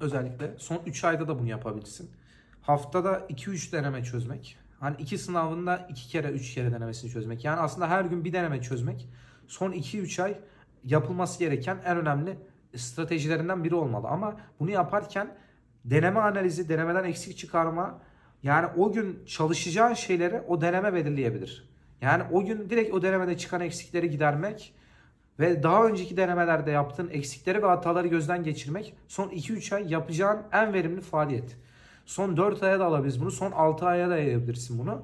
özellikle son 3 ayda da bunu yapabilirsin. Haftada 2-3 deneme çözmek. Hani iki sınavında 2 kere 3 kere denemesini çözmek. Yani aslında her gün bir deneme çözmek son 2-3 ay yapılması gereken en önemli stratejilerinden biri olmalı. Ama bunu yaparken deneme analizi, denemeden eksik çıkarma yani o gün çalışacağın şeyleri o deneme belirleyebilir. Yani o gün direkt o denemede çıkan eksikleri gidermek ve daha önceki denemelerde yaptığın eksikleri ve hataları gözden geçirmek son 2-3 ay yapacağın en verimli faaliyet. Son 4 aya da alabiliriz bunu. Son 6 aya da yayabilirsin bunu.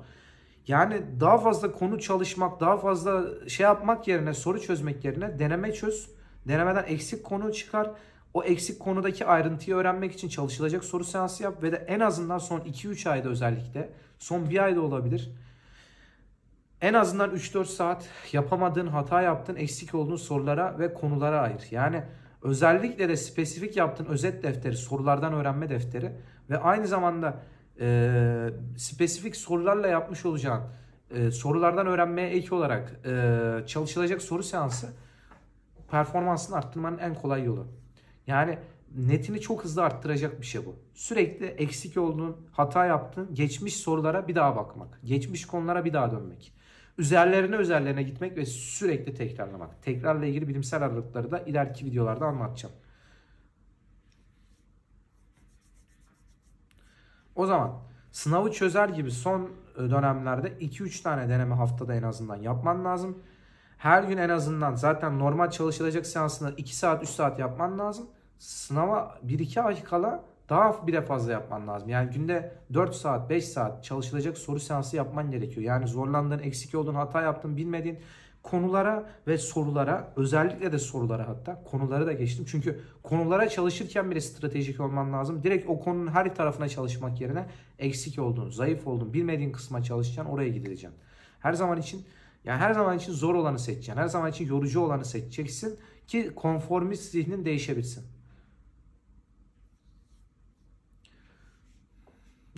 Yani daha fazla konu çalışmak, daha fazla şey yapmak yerine, soru çözmek yerine deneme çöz. Denemeden eksik konu çıkar. O eksik konudaki ayrıntıyı öğrenmek için çalışılacak soru seansı yap ve de en azından son 2-3 ayda özellikle, son bir ayda olabilir. En azından 3-4 saat yapamadığın, hata yaptığın, eksik olduğun sorulara ve konulara ayır. Yani özellikle de spesifik yaptığın özet defteri, sorulardan öğrenme defteri ve aynı zamanda e, spesifik sorularla yapmış olacağın e, sorulardan öğrenmeye ek olarak e, çalışılacak soru seansı performansını arttırmanın en kolay yolu. Yani netini çok hızlı arttıracak bir şey bu. Sürekli eksik olduğun, hata yaptığın geçmiş sorulara bir daha bakmak. Geçmiş konulara bir daha dönmek. Üzerlerine üzerlerine gitmek ve sürekli tekrarlamak. Tekrarla ilgili bilimsel aralıkları da ileriki videolarda anlatacağım. O zaman sınavı çözer gibi son dönemlerde 2-3 tane deneme haftada en azından yapman lazım. Her gün en azından zaten normal çalışılacak seansında 2 saat 3 saat yapman lazım. Sınava 1-2 ay kala daha bile fazla yapman lazım. Yani günde 4 saat 5 saat çalışılacak soru seansı yapman gerekiyor. Yani zorlandığın, eksik olduğun, hata yaptığın, bilmediğin konulara ve sorulara özellikle de sorulara hatta konuları da geçtim. Çünkü konulara çalışırken bile stratejik olman lazım. Direkt o konunun her tarafına çalışmak yerine eksik olduğun, zayıf olduğun, bilmediğin kısma çalışacaksın, oraya gideceksin. Her zaman için yani her zaman için zor olanı seçeceksin. Her zaman için yorucu olanı seçeceksin ki konformist zihnin değişebilsin.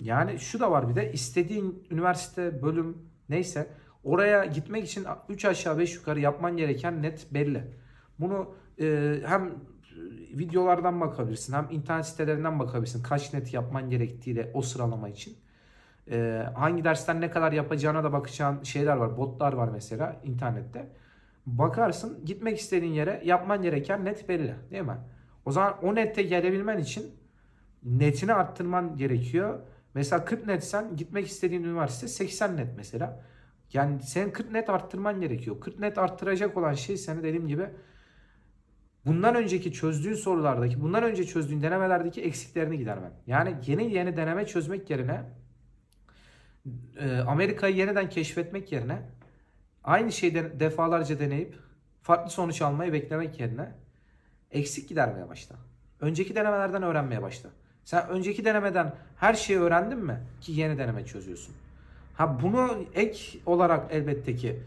Yani şu da var bir de istediğin üniversite, bölüm neyse oraya gitmek için 3 aşağı 5 yukarı yapman gereken net belli. Bunu e, hem videolardan bakabilirsin hem internet sitelerinden bakabilirsin. Kaç net yapman gerektiğiyle o sıralama için. E, hangi dersten ne kadar yapacağına da bakacağın şeyler var. Botlar var mesela internette. Bakarsın gitmek istediğin yere yapman gereken net belli değil mi? O zaman o nette gelebilmen için netini arttırman gerekiyor. Mesela 40 netsen gitmek istediğin üniversite 80 net mesela. Yani senin 40 net arttırman gerekiyor. 40 net arttıracak olan şey seni dediğim gibi bundan önceki çözdüğün sorulardaki, bundan önce çözdüğün denemelerdeki eksiklerini gidermen. Yani yeni yeni deneme çözmek yerine e, Amerika'yı yeniden keşfetmek yerine aynı şeyi de- defalarca deneyip farklı sonuç almayı beklemek yerine eksik gidermeye başla. Önceki denemelerden öğrenmeye başla. Sen önceki denemeden her şeyi öğrendin mi ki yeni deneme çözüyorsun. Ha bunu ek olarak elbette ki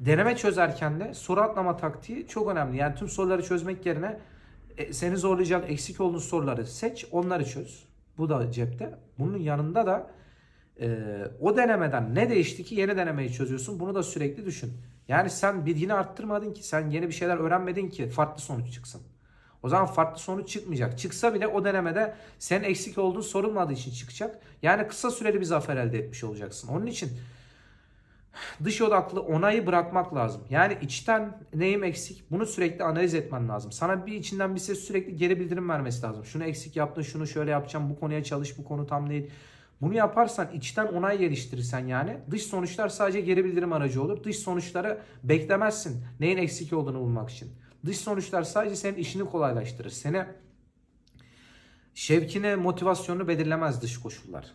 deneme çözerken de soru atlama taktiği çok önemli. Yani tüm soruları çözmek yerine e, seni zorlayacak eksik olduğun soruları seç, onları çöz. Bu da cepte. Bunun yanında da e, o denemeden ne değişti ki yeni denemeyi çözüyorsun. Bunu da sürekli düşün. Yani sen bilgini arttırmadın ki, sen yeni bir şeyler öğrenmedin ki farklı sonuç çıksın. O zaman farklı sonuç çıkmayacak. Çıksa bile o denemede senin eksik olduğun sorulmadığı için çıkacak. Yani kısa süreli bir zafer elde etmiş olacaksın. Onun için dış odaklı onayı bırakmak lazım. Yani içten neyim eksik bunu sürekli analiz etmen lazım. Sana bir içinden bir ses sürekli geri bildirim vermesi lazım. Şunu eksik yaptın, şunu şöyle yapacağım, bu konuya çalış, bu konu tam değil. Bunu yaparsan içten onay geliştirirsen yani dış sonuçlar sadece geri bildirim aracı olur. Dış sonuçları beklemezsin neyin eksik olduğunu bulmak için. Dış sonuçlar sadece senin işini kolaylaştırır. Seni şevkini, motivasyonunu belirlemez dış koşullar.